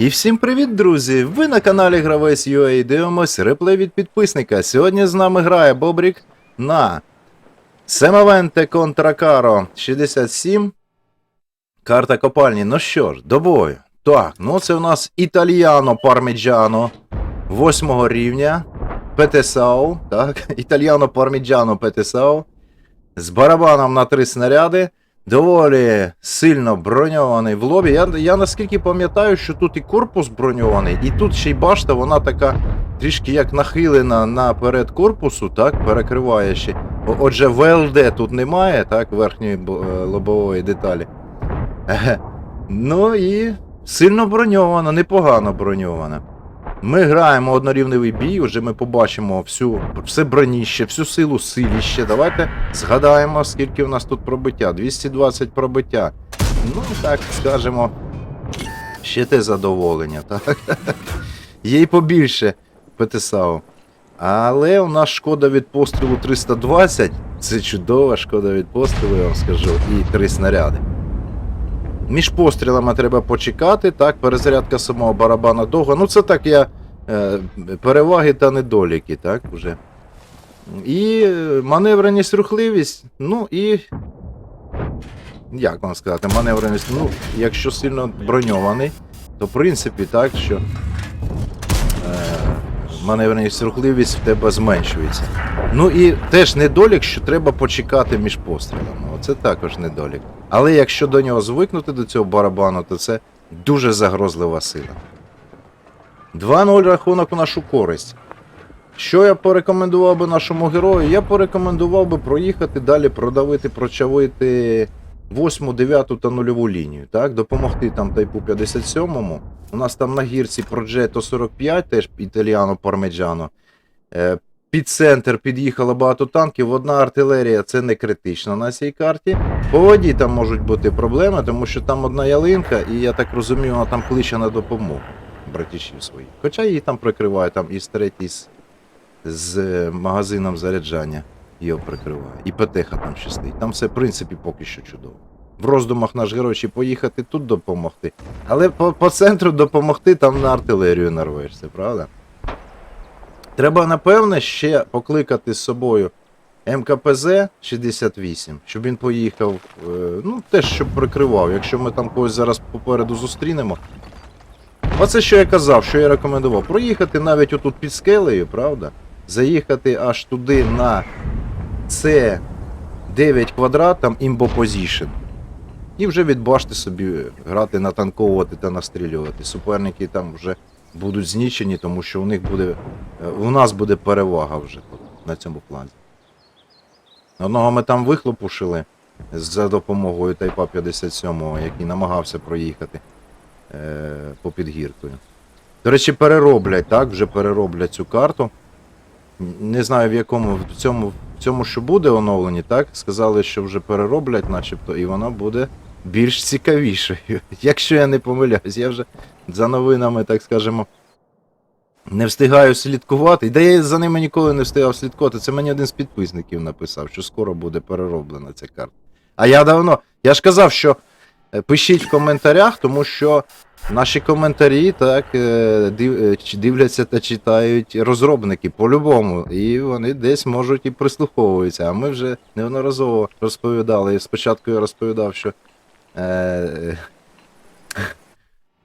І всім привіт, друзі! Ви на каналі Гравець UA дивимось реплей від підписника. Сьогодні з нами грає Бобрік на Семавенте Контракаро 67. Карта копальні. Ну що ж, до бою. Так, ну це у нас Італіано Парміджано 8 рівня. ПТСАУ. Так, Італіано Парміджано ПТСАУ. З барабаном на три снаряди. Доволі сильно броньований в лобі. Я, я наскільки пам'ятаю, що тут і корпус броньований, і тут ще й башта, вона така трішки як нахилена наперед корпусу, так, перекриває ще. Отже, ВЛД тут немає, так, верхньої е, лобової деталі. Ну і сильно броньована, непогано броньована. Ми граємо однорівневий бій, вже ми побачимо всю, все броніще, всю силу силіще. Давайте згадаємо, скільки в нас тут пробиття. 220 пробиття. Ну, так скажемо, ще те задоволення, так? Є й побільше ПТСАУ. Але у нас шкода від пострілу 320. Це чудова шкода від пострілу, я вам скажу, і три снаряди. Між пострілами треба почекати, так, перезарядка самого барабана довго. Ну, це так я. Е, Переваги та недоліки, так, вже. І маневреність, рухливість, ну і. Як вам сказати, маневреність, ну, якщо сильно броньований, то в принципі так, що е, маневреність, рухливість в тебе зменшується. Ну і теж недолік, що треба почекати між пострілами. Оце також недолік. Але якщо до нього звикнути до цього барабану, то це дуже загрозлива сила. 2-0 рахунок у нашу користь. Що я порекомендував би нашому герою? Я порекомендував би проїхати далі, продавити, прочавити 8, 9 та нульову лінію. Так? Допомогти там тайпу 57-му. У нас там на гірці Progetto 45, теж італіано пармеджано. Е, під центр під'їхало багато танків. Одна артилерія це не критично на цій карті. По воді там можуть бути проблеми, тому що там одна ялинка, і я так розумію, вона там кличе на допомогу братішів своїх. Хоча її там прикриває, там і третій з, з магазином заряджання його прикриває. І ПТХ там ще стоїть. Там все, в принципі, поки що чудово. В роздумах наш герой чи поїхати тут допомогти. Але по, по центру допомогти там на артилерію нарвешся, правда? Треба, напевне, ще покликати з собою МКПЗ 68, щоб він поїхав, е, ну, теж щоб прикривав. Якщо ми там когось зараз попереду зустрінемо. Оце що я казав, що я рекомендував. Проїхати навіть отут під скелею, правда? Заїхати аж туди на С9 квадрат, там Position. І вже від башти собі грати, натанковувати та настрілювати. Суперники там вже будуть знічені, тому що у них буде. е, У нас буде перевага вже на цьому плані. Одного ми там вихлопушили за допомогою Тайпа 57, який намагався проїхати е, по підгіркою. До речі, перероблять, так? Вже перероблять цю карту. Не знаю в якому в цьому, в цьому що буде оновлені, так? Сказали, що вже перероблять, начебто, і вона буде більш цікавішою. Якщо я не помиляюсь, я вже за новинами, так скажемо, не встигаю слідкувати. Да я за ними ніколи не встигав слідкувати. Це мені один з підписників написав, що скоро буде перероблена ця карта. А я давно. Я ж казав, що пишіть в коментарях, тому що наші коментарі так е, е, дивляться та читають розробники по-любому. І вони десь можуть і прислуховуються. А ми вже неодноразово розповідали. Спочатку я розповідав, що е,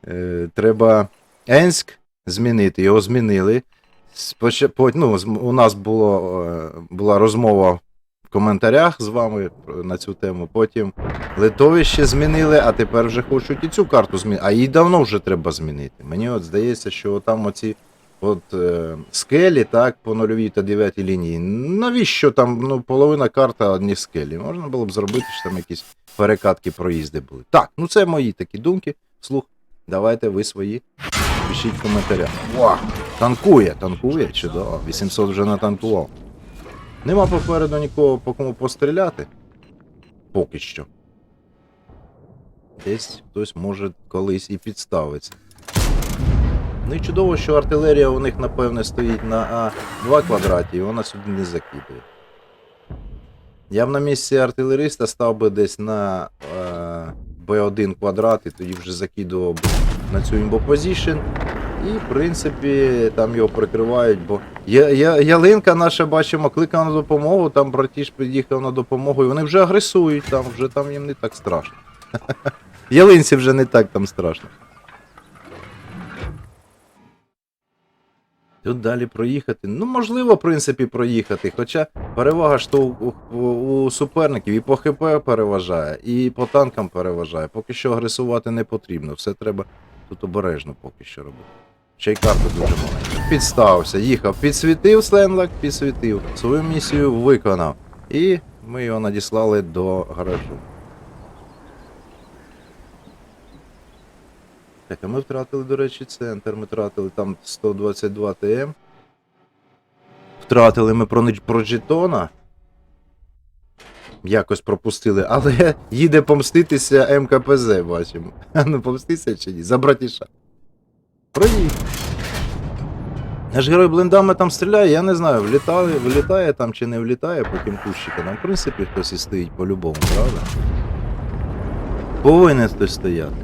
е, треба Енськ змінити. Його змінили. Споча... по- Ну, у нас було, е, була розмова коментарях з вами на цю тему. Потім Литовище змінили, а тепер вже хочуть і цю карту змінити. А її давно вже треба змінити. Мені от здається, що там оці от, е, скелі, так, по нульовій та 9 лінії. Навіщо там ну, половина карта одні скелі? Можна було б зробити, що там якісь перекатки, проїзди були. Так, ну це мої такі думки. Слух, давайте ви свої пишіть коментарях. Танкує, танкує, чудово. 800 вже натанкував. Нема попереду нікого по кому постріляти. Поки що. Десь хтось може колись і підставиться. Ну і чудово, що артилерія у них, напевне, стоїть на А2 квадраті, і вона сюди не закидує. Я б на місці артилериста став би десь на е, Б1 квадрат і тоді вже закидував на цю імбопозішн. І, в принципі, там його прикривають, бо я, я, ялинка наша, бачимо, кликала на допомогу, там братіш під'їхав на допомогу, і вони вже агресують, там вже там їм не так страшно. Ялинці вже не так там страшно. Тут далі проїхати. Ну, можливо, в принципі, проїхати. Хоча перевага ж то у, у, у суперників і по ХП переважає, і по танкам переважає. Поки що агресувати не потрібно. Все треба тут обережно поки що робити. Ще й карта дуже маленька. Підставився, їхав, підсвітив Сленлак, підсвітив. Свою місію виконав. І ми його надіслали до гаражу. Так, а ми втратили, до речі, центр. Ми втратили там 122 ТМ. Втратили ми про, про Джетона. Якось пропустили, але їде помститися МКПЗ, бачимо. Ну помстися чи ні? За братіша. Наш герой блиндами там стріляє, я не знаю, влітає, влітає там чи не влітає потім кущика. Там, в принципі, хтось і стоїть по-любому, правда? Повинен хтось стояти.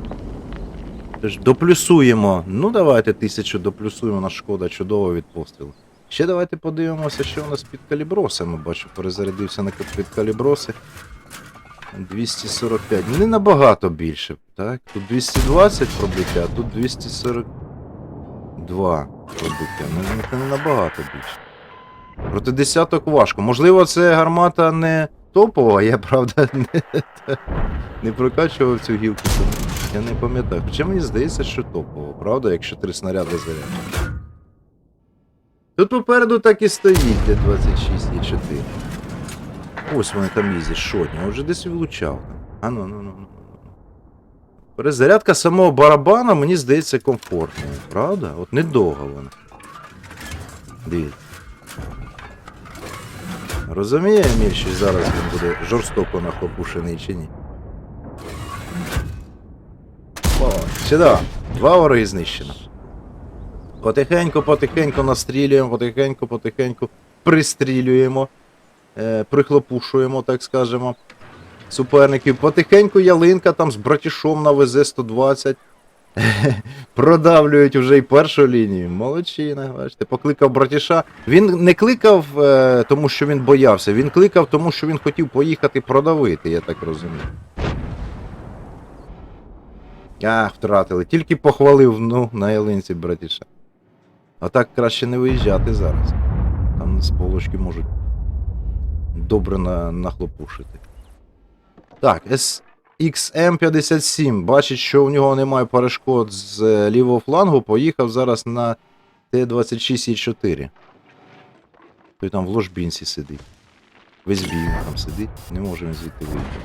Тож доплюсуємо. Ну давайте тисячу доплюсуємо, наш шкода чудово від пострілу. Ще давайте подивимося, що у нас під калібросами. Бачу, перезарядився на під каліброси. 245. Не набагато більше, так? Тут 220 пробиття, а тут 242 пробиття. Ну, це не набагато більше. Проти десяток важко. Можливо, це гармата не топова, я правда не, не прокачував цю гілку. Я не пам'ятаю. Хоча мені здається, що топово, правда, якщо три снаряди заряджені. Тут попереду так і стоїть, де 26 і 4. Ось вони там їздять, шотні, а вже десь влучав. А ну, ну, ну, ну. Перезарядка самого барабана, мені здається, комфортною, правда? От недовго вона. Дивіться. Розуміє Еміль, що зараз він буде жорстоко нахлопушений чи ні? О, сюди. Два вороги знищено. Потихеньку, потихеньку настрілюємо, потихеньку, потихеньку пристрілюємо, е, прихлопушуємо, так скажемо, суперників. Потихеньку ялинка там з братішом на ВЗ-120. Продавлюють вже і першу лінію. Молодчина, бачите, покликав братіша. Він не кликав, е, тому що він боявся, він кликав, тому що він хотів поїхати продавити, я так розумію. Ах, втратили. Тільки похвалив, ну, на ялинці братіша. А так краще не виїжджати зараз. Там з полочки можуть добре на, нахлопушити. Так, SXM57. Бачить, що у нього немає перешкод з е, лівого флангу. Поїхав зараз на Т-26І4. Той там в ложбінці сидить. Весь бій там сидить, не може він звідти виїхати.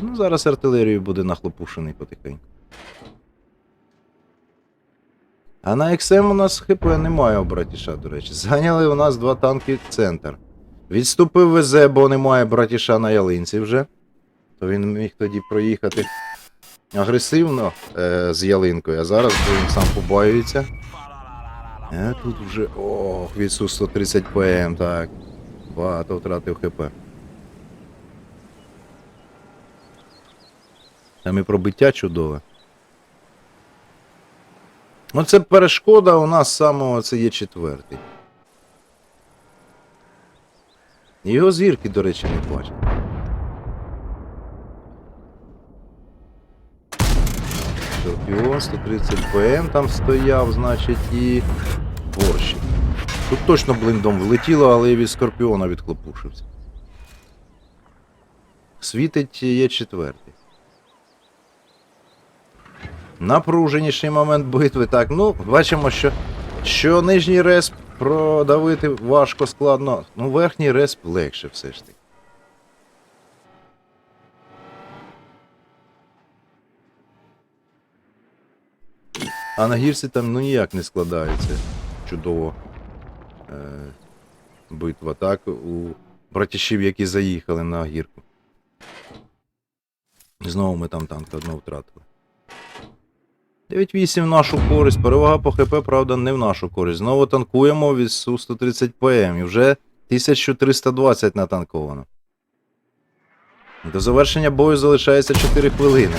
Ну, зараз артилерією буде нахлопушений потихеньку. А на XM у нас ХП немає у братіша, до речі. Зганяли у нас два танки в центр. Відступив ВЗ, бо немає братіша на ялинці вже. То він міг тоді проїхати агресивно е, з ялинкою, а зараз він сам побаюється. А тут вже. Ох, від Су 130 ПМ, так. Багато втратив ХП. Там і пробиття чудове. Ну, це перешкода у нас самого це є четвертий. Його зірки, до речі, не бачать. Скорпіон 130 ПМ там стояв, значить, і борщик. Тут точно блиндом влетіло, але і від скорпіона відхлопушився. Світить є четвертий. Напруженіший момент битви. Так, ну, бачимо, що, що нижній респ продавити важко складно. Ну, верхній респ легше все ж таки. А на гірці там ну ніяк не складається. Чудово. Е, битва, так? У братішів, які заїхали на гірку. Знову ми там танк одного втратили. 9-8 в нашу користь. Перевага по ХП, правда, не в нашу користь. Знову танкуємо від Су-130 ПМ. І вже 1320 натанковано. До завершення бою залишається 4 хвилини.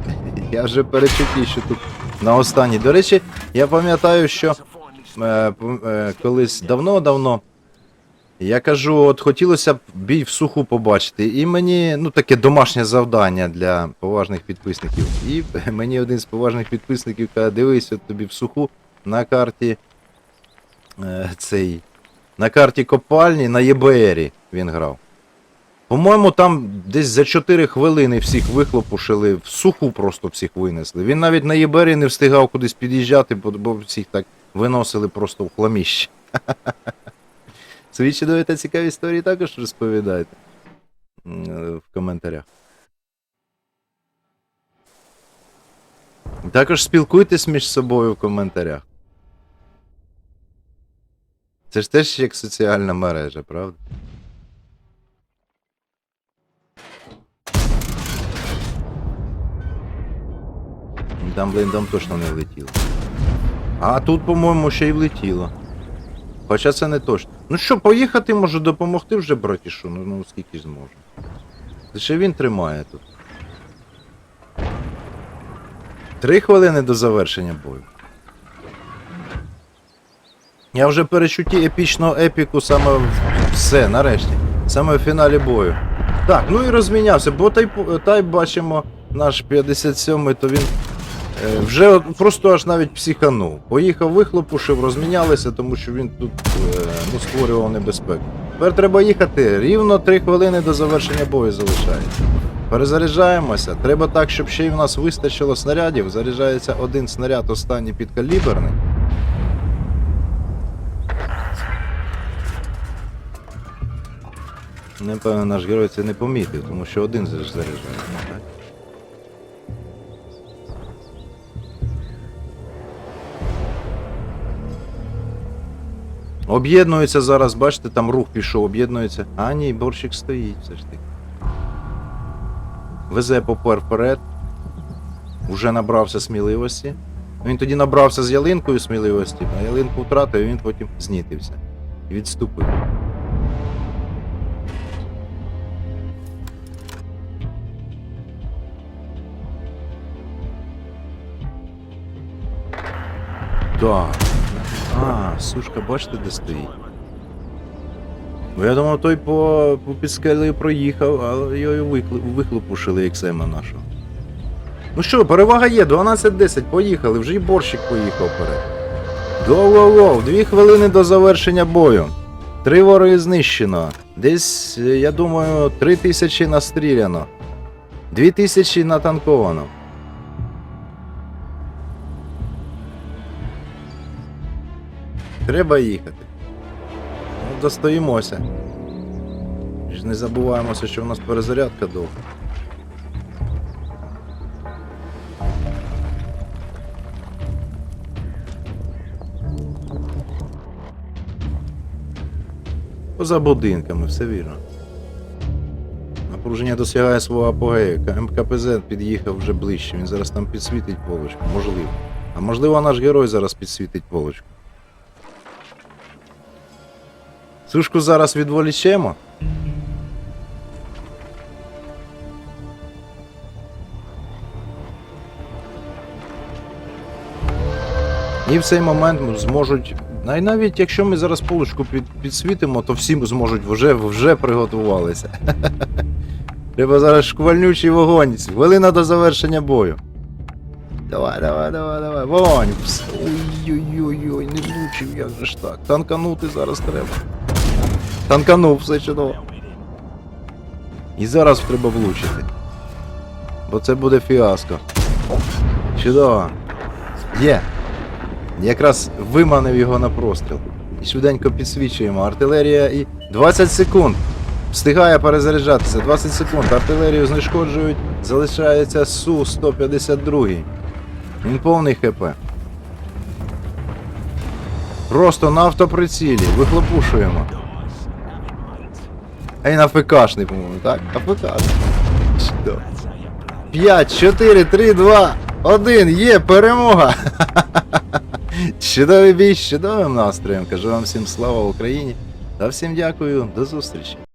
Я вже перечуті, що тут на останній. До речі, я пам'ятаю, що е, е, колись давно-давно я кажу, от хотілося б бій в суху побачити. І мені, ну таке домашнє завдання для поважних підписників. І мені один з поважних підписників каже, дивись, от тобі в суху на карті е, цей. На карті копальні на ЄБРі він грав. По-моєму, там десь за 4 хвилини всіх вихлопушили, в суху просто всіх винесли. Він навіть на ЄБРі не встигав кудись під'їжджати, бо, всіх так виносили просто в хламіще. Свої чудові та цікаві історії також розповідайте е, в коментарях. Також спілкуйтесь між собою в коментарях. Це ж теж як соціальна мережа, правда? Там, блин, там точно не влетіло. А тут, по-моєму, ще й влетіло. Хоча це не точно. Ну що, поїхати може допомогти вже братішу, ну, ну скільки зможу. Лише він тримає тут. Три хвилини до завершення бою. Я вже перечутті епічного епіку саме в все, нарешті. Саме в фіналі бою. Так, ну і розмінявся, бо тай, тай бачимо, наш 57-й, то він вже просто аж навіть психанув. Поїхав, вихлопушив, розмінялися, тому що він тут е, ну, створював небезпеку. Тепер треба їхати. Рівно 3 хвилини до завершення бою залишається. Перезаряджаємося. Треба так, щоб ще й в нас вистачило снарядів. Заряджається один снаряд, останній підкаліберний. Напевно, наш герой це не помітив, тому що один же Об'єднується зараз, бачите, там рух пішов, об'єднується. А ні, борщик стоїть все ж таки. Везе попер вперед. Уже набрався сміливості. Він тоді набрався з ялинкою сміливості, а ялинку втратив, і він потім знітився. І відступив. Так. А, сушка, бачите, де стоїть? Бо я думав, той по, по підскелі проїхав, але його вихлопушили ексема нашого. Ну що, перевага є, 12-10, поїхали, вже і борщик поїхав вперед. Гоу-гоу-гоу, дві хвилини до завершення бою. Три вороги знищено. Десь, я думаю, три тисячі настріляно. Дві тисячі натанковано. Треба їхати. Ну, достоїмося. Ж не забуваємося, що в нас перезарядка довга. Поза будинками, все вірно. Напруження досягає свого апогею. МКПЗ під'їхав вже ближче. Він зараз там підсвітить полочку. Можливо. А можливо наш герой зараз підсвітить полочку. Сушку зараз відволічемо. І в цей момент зможуть. Най- навіть якщо ми зараз полочку під, підсвітимо, то всі зможуть вже, вже приготувалися. Треба зараз шквальнючий вогонь. Хвилина до завершення бою. Давай, давай, давай, давай. Вогонь. Ой-ой-ой, не влучив, як же ж так. Танканути зараз треба. Танканув, все чудово. І зараз треба влучити. Бо це буде фіаско. Чудово. Є. Якраз виманив його на простріл. І швиденько підсвічуємо. Артилерія і. 20 секунд. Встигає перезаряджатися. 20 секунд. Артилерію знешкоджують. Залишається Су-152. Він повний ХП. Просто на автоприцілі. Вихлопушуємо. А він АФКшний, по-моєму, так? АФКшний. Чудово. 5, 4, 3, 2, 1, є перемога! Чудовий бій з чудовим настроєм. Кажу вам всім слава Україні та всім дякую, до зустрічі.